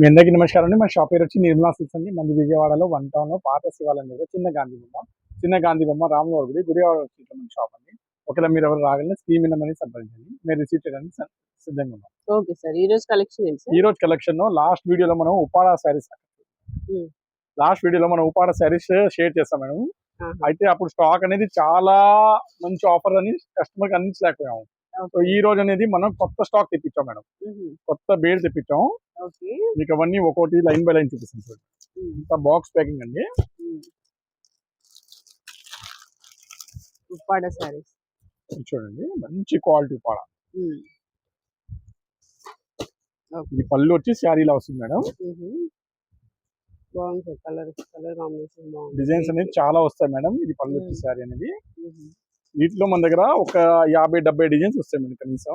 మీ అందరికీ నమస్కారం అండి. మా షాప్ పేరు వచ్చి నిర్మలా సిల్క్స్ అండి. మంది విజయవాడలో వన్ టౌన్లో పాత శివాలయం దగ్గర చిన్న గాంధీ బొమ్మ. చిన్న గాంధీ బొమ్మ రామవారి గుడి. గుడివాడ వచ్చి మన షాప్ అండి. ఒకవేళ మీరు ఎవరు రాగలని స్క్రీన్ మీద మనీ సంప్రదించండి. మీరు రిసీవ్ చేయడానికి సిద్ధంగా ఉన్నాం. Okay sir. ఈ రోజు కలెక్షన్ ఈ రోజు కలెక్షన్ లాస్ట్ వీడియోలో మనం ఉపాడా శారీస్. లాస్ట్ వీడియోలో మనం ఉపాడా శారీస్ షేర్ చేస్తాం మేడం. అయితే అప్పుడు స్టాక్ అనేది చాలా మంచి ఆఫర్ అని కస్టమర్కి అందించలేకపోయాము. సో ఈ రోజు అనేది మనం కొత్త స్టాక్ తెప్పించాం మేడం. కొత్త బేల్ తెప్పించాం. మీకు అవన్నీ ఒక్కోటి లైన్ బై లైన్ చూపిస్తాం. ఇంత బాక్స్ ప్యాకింగ్ అండి. ఉప్పాడ సారీస్ చూడండి. మంచి క్వాలిటీ పాడ ఇది పళ్ళు వచ్చి శారీలా వస్తుంది మేడం. బాగుంది sir. Colour colour combination designs అనేది చాలా వస్తాయి మేడం. ఇది పళ్ళు వచ్చి. శారీ అనేది. వీటిలో మన దగ్గర ఒక యాభై డెబ్బై డిజైన్స్ వస్తాయి మేడం కనీసం.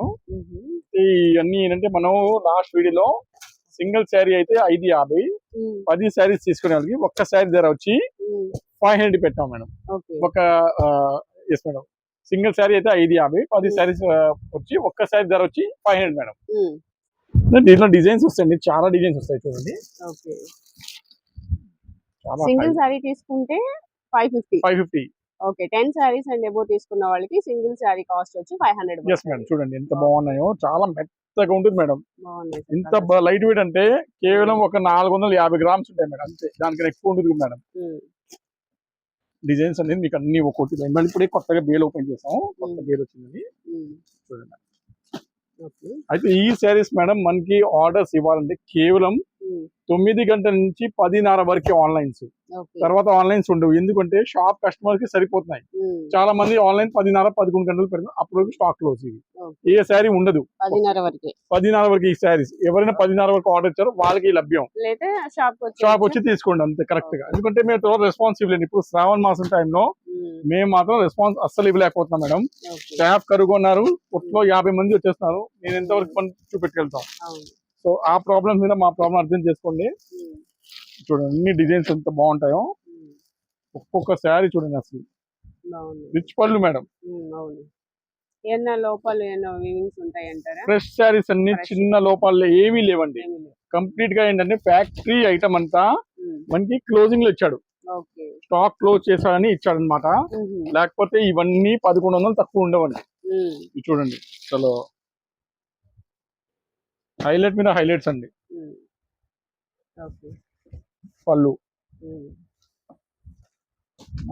ఇవన్నీ ఏంటంటే మనం లాస్ట్ వీడియోలో సింగిల్ శారీ అయితే ఐదు యాభై. పది శారీస్ తీసుకునే వాళ్ళకి ఒక్క శారీ ధర వచ్చి. ఫైవ్ హండ్రెడ్ పెట్టాం మేడం ఒక ఎస్ మేడం సింగిల్ శారీ అయితే ఐదు యాభై పది. శారీస్ వచ్చి ఒక్క శారీ ధర వచ్చి ఫైవ్ హండ్రెడ్ మేడం. దీంట్లో డిజైన్స్ వస్తాయండి చాలా డిజైన్స్ వస్తాయి చూడండి సింగిల్ సారీ తీసుకుంటే five fifty five fifty okay. Ten saris and above తీసుకున్న వాళ్ళకి సింగిల్ సారీ కాస్ట్ వచ్చి ఫైవ్ హండ్రెడ్ మేడం చూడండి ఎంత బాగున్నాయో. చాలా మెత్తగా ఉంటుంది మేడం ఇంత లైట్ వెయిట్ అంటే కేవలం ఒక నాలుగు వందల యాభై గ్రామ్స్ ఉంటాయి మేడం అంతే. దానికన్నా ఎక్కువ ఉంటుంది మేడం డిజైన్స్ అనేది మీకు అన్ని ఒక్కొక్కటి మళ్ళీ ఇప్పుడే కొత్తగా బేల్ ఓపెన్ చేసాం కొత్త బేల్ వచ్చింది చూడండి అయితే ఈ శారీస్ మేడం మనకి ఆర్డర్స్ ఇవ్వాలంటే కేవలం తొమ్మిది గంటల నుంచి పదిన్నర వరకే ఆన్లైన్స్. తర్వాత ఆన్లైన్స్ ఉండవు. ఎందుకంటే షాప్ కస్టమర్కి సరిపోతున్నాయి చాలా మంది ఆన్లైన్ పదిన్నర పదకొండు గంటలు పెడతారు అప్పుడు స్టాక్ క్లోజ్ ఇవి. ఏ శారీ ఉండదు. పదిన్నర వరకే. ఈ శారీస్. ఎవరైనా పదిన్నర వరకు ఆర్డర్ ఇచ్చారో వాళ్ళకి లభ్యం. లేదా షాప్ వచ్చి తీసుకోండి అంతే కరెక్ట్గా. ఎందుకంటే మేము రెస్పాన్సిబిలిటీ ఇప్పుడు శ్రావణ మాసం టైంలో మేము. మాత్రం రెస్పాన్స్ అస్సలు ఇవ్వలేకపోతున్నాం మేడం. స్టాఫ్ కరుగొన్నారు. కొట్లో యాభై మంది వచ్చేస్తున్నారు. నేను ఎంతవరకు పని చూపెట్టుకెళ్తాం. సో ఆ ప్రాబ్లం మీద మా ప్రాబ్లం అర్థం చేసుకోండి. ఉమ్, చూడండి అన్ని డిజైన్స్ ఎంత బాగుంటాయో. ఉమ్, ఒక్కొక్క శారీ చూడండి అసలు. రిచ్ పళ్ళు మేడం ఏమన్నా లోపాలు ఫ్రెష్ శారీస్ అన్ని. చిన్న లోపాలు ఏమీ లేవండి. కంప్లీట్గా ఏంటంటే ఫ్యాక్టరీ ఐటమ్ అంతా ఉమ్, మనకి క్లోజింగ్లో ఇచ్చాడు. స్టాక్ క్లోజ్ చేశాడని ఇచ్చాడు అనమాట లేకపోతే ఇవన్నీ పదకొండు వందలు తక్కువ ఉండవండి. చూడండి. అసలు హైలైట్ మీద హైలైట్స్ అండి. పళ్ళు.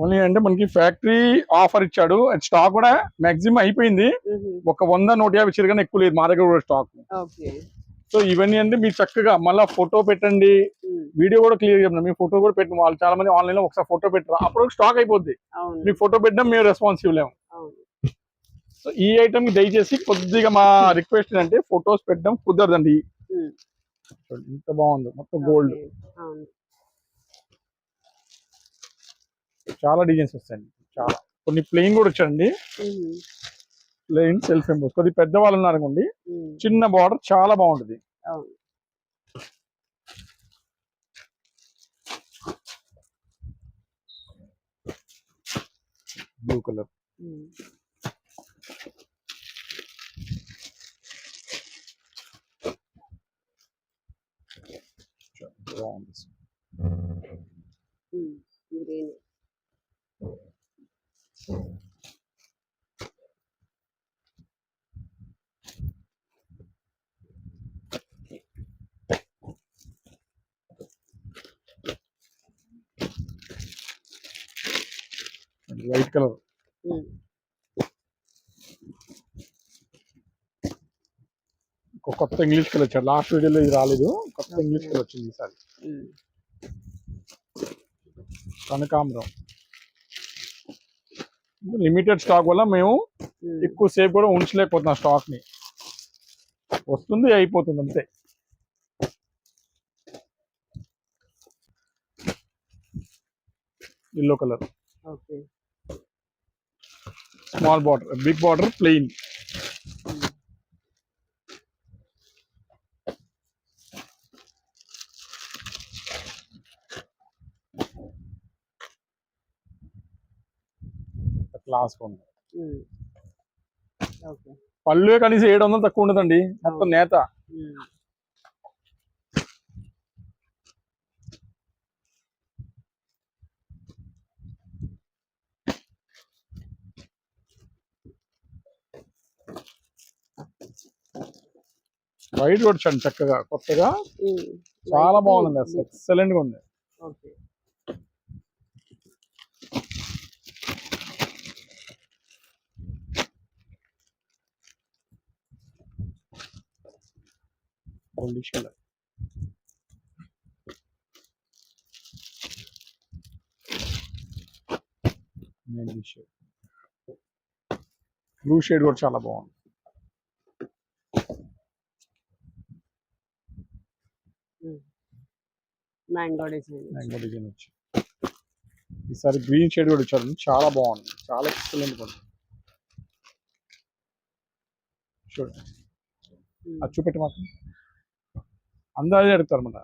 ఓన్లీ అంటే మనకి ఫ్యాక్టరీ ఆఫర్ ఇచ్చాడు. స్టాక్ కూడా మాక్సిమం అయిపోయింది. ఒక వంద నూట యాభై చిరగానే ఎక్కువ లేదు మా దగ్గర కూడా స్టాక్. సో ఇవన్నీ అంటే మీరు చక్కగా మళ్ళీ ఫోటో పెట్టండి. వీడియో కూడా క్లియర్ చెప్పండి మీ ఫోటో కూడా పెట్టిన. వాళ్ళు చాలా మంది ఆన్లైన్లో ఒకసారి ఫోటో పెట్టరు? అప్పుడు స్టాక్ అయిపోద్ది. మీకు ఫోటో పెట్టడం మేము రెస్పాన్సిబుల్ లేము. సో ఈ ఐటమ్ దయచేసి కొద్దిగా మా రిక్వెస్ట్ ఏంటంటే ఫొటోస్ పెట్టడం కుదరదండి. ఉమ్, చూడండి, ఎంత బాగుంది. మొత్తం గోల్డ్ చాలా డిజైన్స్ వస్తాయండి. చాలా. కొన్ని ప్లెయిన్ కూడా వచ్చాయండి. ఉహు, ప్లెయిన్ సెల్ఫ్ ఎంబోస్ కొద్ది పెద్ద వాళ్ళు ఉన్నారు అనుకోండి ఉమ్, చిన్న బార్డర్ చాలా బాగుంటుంది. అవును. బ్లూ కలర్ బాగుంది um, green white colour um, ఒక కొత్త ఇంగ్లీష్ కలర్ వచ్చాడు లాస్ట్ వీడియోలో ఇది రాలేదు. కొత్త ఇంగ్లీష్ కలర్ వచ్చింది ఈసారి కనకాంబరం. లిమిటెడ్ స్టాక్ వల్ల మేము ఎక్కువ సేపు కూడా ఉంచలేకపోతున్నాం స్టాక్ని. వస్తుంది అయిపోతుంది అంతే. Yellow colour small border big border plain class ఉంది పళ్ళువే కనీసం ఏడు వందలు తక్కువ ఉండదండి మొత్తం నేత. వైట్ కొట్టండి చక్కగా కొత్తగా. చాలా బాగుంది అసలు ఎక్సలెంట్గా ఉంది. కలర్ షేడ్ బ్లూ షేడ్ కూడా చాలా బాగుంది. మ్యాంగో డిజైన్ మ్యాంగో డిజైన్ వచ్చి ఈసారి గ్రీన్ షేడ్ కూడా ఇచ్చారు. చాలా బాగుంది. చాలా ఎక్సలెంట్ ఉంది. చూడండి అది చూపెట్టి మాకు. అందాజే అడుగుతారు మన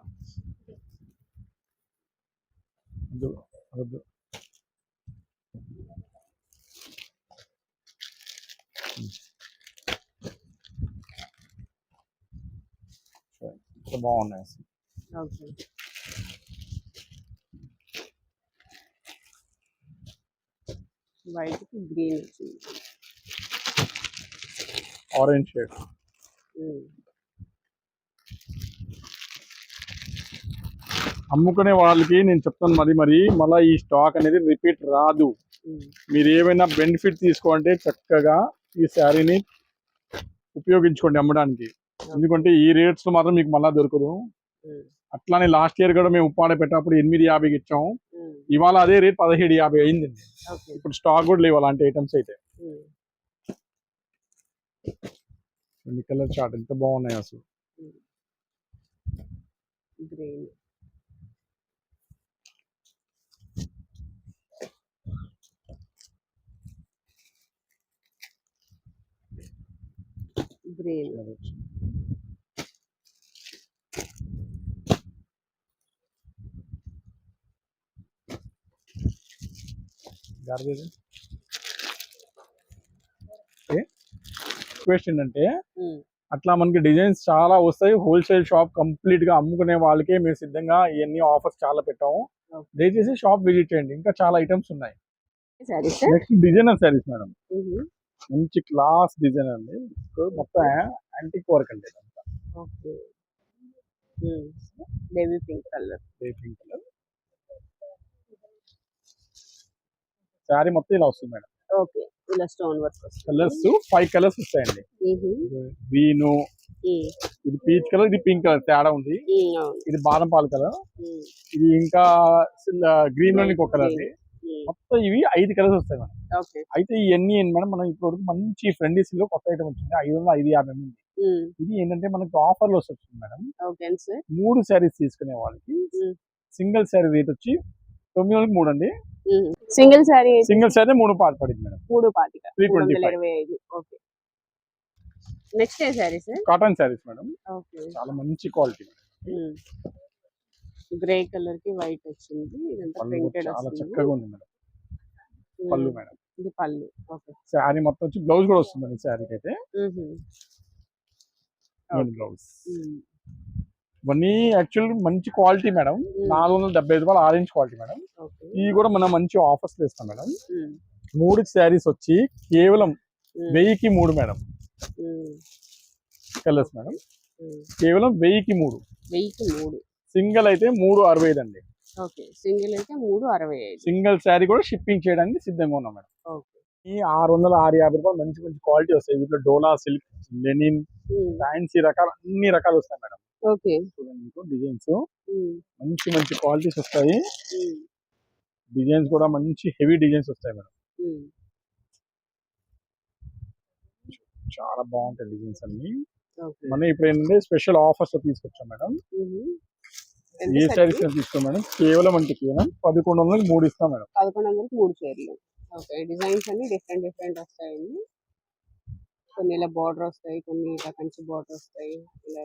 వద్దు, వద్దు. సరే, ఇంత బాగున్నాయి అసలు ఓకే వైట్కి గ్రీన్ వచ్చింది ఆరెంజ్ షేడ్ అమ్ముకునే వాళ్ళకి నేను చెప్తాను మరి మరి మళ్ళీ ఈ స్టాక్ అనేది రిపీట్ రాదు. మీరు ఏమైనా బెనిఫిట్ తీసుకోంటే చక్కగా ఈ శారీని ఉపయోగించుకోండి అమ్మడానికి. ఎందుకంటే ఈ రేట్స్ మాత్రం మీకు మళ్ళీ దొరకదు. అట్లానే లాస్ట్ ఇయర్ కూడా మేము ఉప్పాడ పెట్టినప్పుడు ఎనిమిది యాభైకి ఇచ్చాం. ఉమ్. ఇవాళ అదే రేట్ పదిహేడు యాభై అయింది. ఇప్పుడు స్టాక్ కూడా లేవు అలాంటి ఐటమ్స్ అయితే. కలర్ చార్ట్ ఎంత బాగున్నాయి అసలు. గ్రీన్. గ్రీన్ ఏంటంటే ఉమ్. అట్లా మనకి డిజైన్స్ చాలా వస్తాయి. హోల్సేల్ షాప్ కంప్లీట్గా అమ్ముకునే వాళ్ళకే మేము సిద్ధంగా ఇవన్నీ ఆఫర్స్ చాలా పెట్టాము. దయచేసి షాప్ విజిట్ చేయండి. ఇంకా చాలా ఐటమ్స్ ఉన్నాయి. Next designer saris madam. మంచి క్లాస్ డిజైన్ అండి. మొత్తం యాంటిక్ వర్క్ అండి ఇదంతా. Okay. Baby pink colour. Pink colour. Sari మొత్తం ఇలా వస్తుంది మేడం. ఓకే. ఇలా స్టోన్ వర్క్ వస్తుంది. కలర్స్ ఫైవ్ కలర్స్ వస్తాయండి. గ్రీన్ ఇది పీచ్ కలర్ ఇది పింక్ కలర్ తేడా ఉంది. ఇది బాదం పాల కలర్. ఇది ఇంకా గ్రీన్లో ఇంకొక కలర్. మొత్తం ఇవి ఐదు కలర్స్ వస్తాయి మేడం. ఓకే. అయితే ఇవన్నీ మేడం మనం ఇప్పుడు వరకు మంచి ఫ్రెండీస్లో కొత్త ఐటమ్ వచ్చింది. ఐదు వందల ఐదు యాభై Mm. ఇది ఏంటంటే మనకి ఆఫర్లో వస్తుంది మేడం. మూడు శారీస్ తీసుకునే వాళ్ళకి. సింగిల్ శారీ రేట్ వచ్చి తొమ్మిది వందలకి మూడు అండి. సింగిల్ సారీ సింగిల్ శారీ మూడు పాత పడింది మేడం. మూడు పాతిక. Three twenty okay. నెక్స్ట్ ఏ sir? Cotton saris madam. Okay. చాలా మంచి క్వాలిటీ గ్రే కలర్కి వైట్ వచ్చింది. ఇదంతా ప్రింటెడ్ చాలా చక్కగా ఉంది మేడం. పళ్ళు మేడం. ఇది పళ్ళు. ఓకే. శారీ మొత్తం వచ్చి బ్లౌజ్ కూడా వస్తుంది మేడం శారీకి అయితే. బ్లౌజ్. ఇవన్నీ యాక్చువల్ మంచి క్వాలిటీ మేడం. నాలుగు వందల డెబ్బై ఐదు రూపాయలు ఆరెంజ్ క్వాలిటీ మేడం. ఇవి కూడా మనం మంచి ఆఫర్స్ ఇస్తాం మేడం. మూడు శారీస్ వచ్చి కేవలం వెయ్యికి మూడు మేడం. Colours madam. కేవలం వెయ్యికి మూడు. వెయ్యికి మూడు. సింగిల్ అయితే మూడు అరవై ఐదు అండి. ఓకే. సింగిల్ అయితే మూడు అరవై ఐదు. సింగిల్ శారీ కూడా షిప్పింగ్ చేయడానికి సిద్ధంగా ఉన్నాం మేడం. ఓకే. ఈ ఆరు వందల ఆరు యాభై రూపాయలు మంచి మంచి క్వాలిటీ వస్తాయి. వీటిలో డోలా సిల్క్ లెనిన్ ఫ్యాన్సీ రకాలు అన్ని రకాలు వస్తాయి మేడం. ఓకే. మీకు డిజైన్స్. మంచి మంచి క్వాలిటీస్ వస్తాయి. డిజైన్స్ కూడా మంచి హెవీ డిజైన్స్ వస్తాయి మేడం. చాలా బాగుంటాయి డిజైన్స్ అన్ని. మనం ఇప్పుడు ఏంటంటే స్పెషల్ ఆఫర్స్ తీసుకొచ్చాం మేడం. ఏ శారీస్ తీసుకోండి మేడం? కేవలం అంటే కేవలం పదకొండు వందలకి మూడు ఇస్తాం మేడం. పదకొండు వందలకి మూడు చీరలు. ఓకే డిజైన్స్ అన్ని డిఫరెంట్ డిఫరెంట్ వస్తాయండి. కొన్ని ఇలా బార్డర్ వస్తాయి కొన్ని ఇలా కంచి బార్డర్ వస్తాయి ఇలా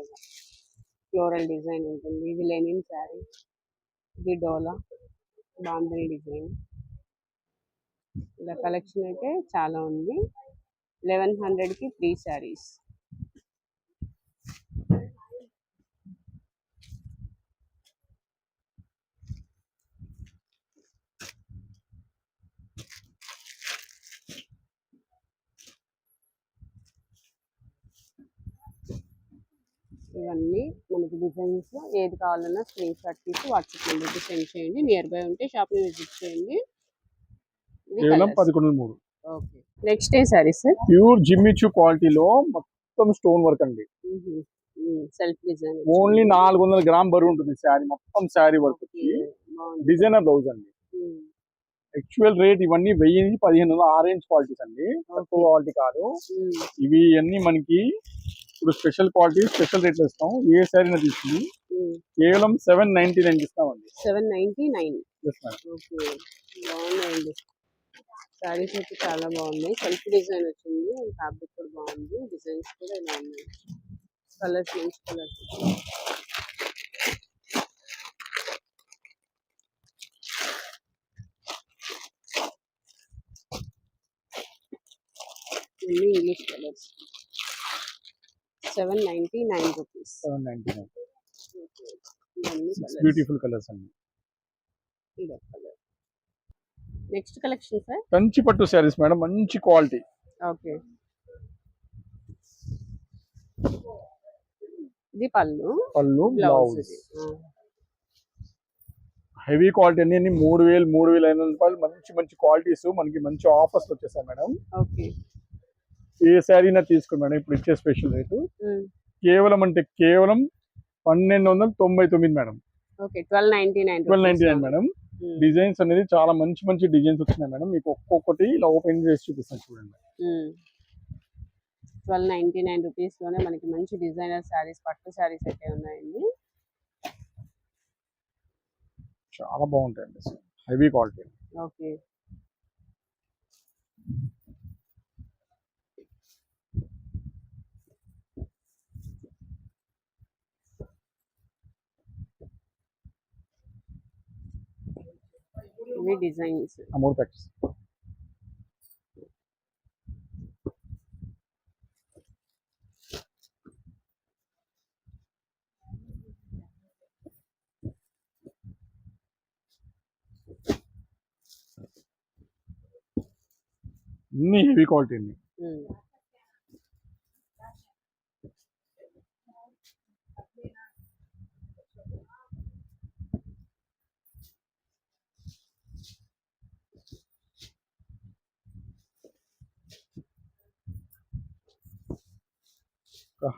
ఫ్లోరల్ డిజైన్ ఉంటుంది. ఇది లెనిన్ శారీ ఇది డోలా బాంధని డిజైన్ ఇలా కలెక్షన్ అయితే చాలా ఉంది. లెవెన్ హండ్రెడ్కి త్రీ శారీస్ ఇవన్నీ మనకి డిజైన్స్ ఏది కావాలన్నా స్క్రీన్ షాట్ తీసి వాట్సాప్ నెంబర్కి సెండ్ చేయండి. నియర్ బై ఉంటే షాప్ని విజిట్ చేయండి. కేవలం పదకొండు మూడు. ఓకే నెక్స్ట్ ఏ sari sir pure Jimmy Choo క్వాలిటీలో మొత్తం స్టోన్ వర్క్ అండి. సెల్ఫ్ డిజైన్ ఓన్లీ నాలుగు వందల గ్రామ్ బరువు ఉంటుంది శారీ మొత్తం శారీ వర్క్ డిజైనర్ బ్లౌజ్ అండి. యాక్చువల్ రేట్ ఇవన్నీ వెయ్యి నుంచి పదిహేను వందల ఆరెంజ్ క్వాలిటీస్ అండి. తక్కువ క్వాలిటీ కాదు. ఇవి అన్ని మనకి ఇప్పుడు స్పెషల్ క్వాలిటీ స్పెషల్ రేట్లు ఇస్తాం ఏ శారీ తీసుకుంది. కేవలం సెవెన్ నైన్టీ నైన్ ఇస్తామండి. Seven ninety nine Yes, madam. Okay. బాగున్నాయండి శారీస్ అయితే చాలా బాగున్నాయి. సెల్ఫ్ డిజైన్ వచ్చింది. అండ్ ఫ్యాబ్రిక్ కూడా బాగుంది. డిజైన్స్ కూడా ఇలా ఉన్నాయి. కలర్స్ మంచి కలర్స్ ఇన్ని English colours seven ninety nine rupees seven ninety nine beautiful colours అండి. నెక్స్ట్ కలెక్షన్ సార్ కంచి పట్టు శారీస్ మేడం మంచి క్వాలిటీ. ఓకే. ఇది పళ్ళు. పళ్ళు బ్లౌజ్ హెవీ క్వాలిటీ అన్ని అన్ని మూడు వేలు మూడు వేల ఐదు వందల రూపాయలు మంచి మంచి క్వాలిటీస్ మనకి మంచి ఆఫర్స్ వచ్చేసాయి మేడం. ఓకే. ఏ శారీనా తీసుకోండి మేడం ఇప్పుడు ఇచ్చే స్పెషల్ రేటు కేవలం అంటే కేవలం పన్నెండు వందల తొంభై తొమ్మిది madam. Okay twelve ninety nine twelve ninety nine madam. Designs అనేది చాలా మంచి మంచి డిజైన్స్ వచ్చినాయి మేడం. మీకు ఒక్కొక్కటి ఇలా ఓపెన్ చేసి చూపిస్తాను చూడండి. ట్వెల్వ్ నైన్టీ నైన్ రూపీస్లోనే మనకి మంచి డిజైనర్ శారీస్ పట్టు శారీస్ అయితే ఉన్నాయండి. చాలా బాగుంటాయండి హెవీ క్వాలిటీ ఓకే. ఇవి డిజైన్స్ ఆ మూడు ప్యాకెట్స్ అన్ని హెవీ క్వాలిటీ అండి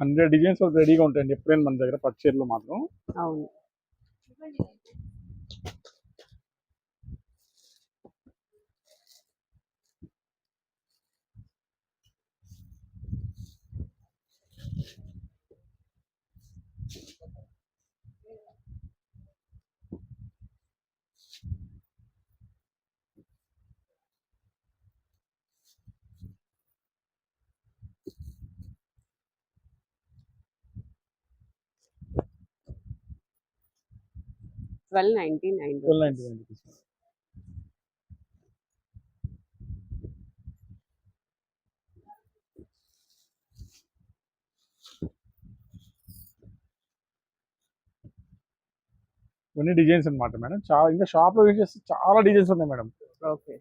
హండ్రెడ్ డిజైన్స్ రెడీగా ఉంటాయండి ఎప్పుడైనా మన దగ్గర పట్టు చీరలు మాత్రం. అవును. Twelve ninety nine twelve ninety nine rupees ఇవన్నీ డిజైన్స్ అన్నమాట మేడం చాలా ఇంకా షాప్లో యూజ్ చేస్తే చాలా డిజైన్స్ ఉన్నాయి మేడం ఓకే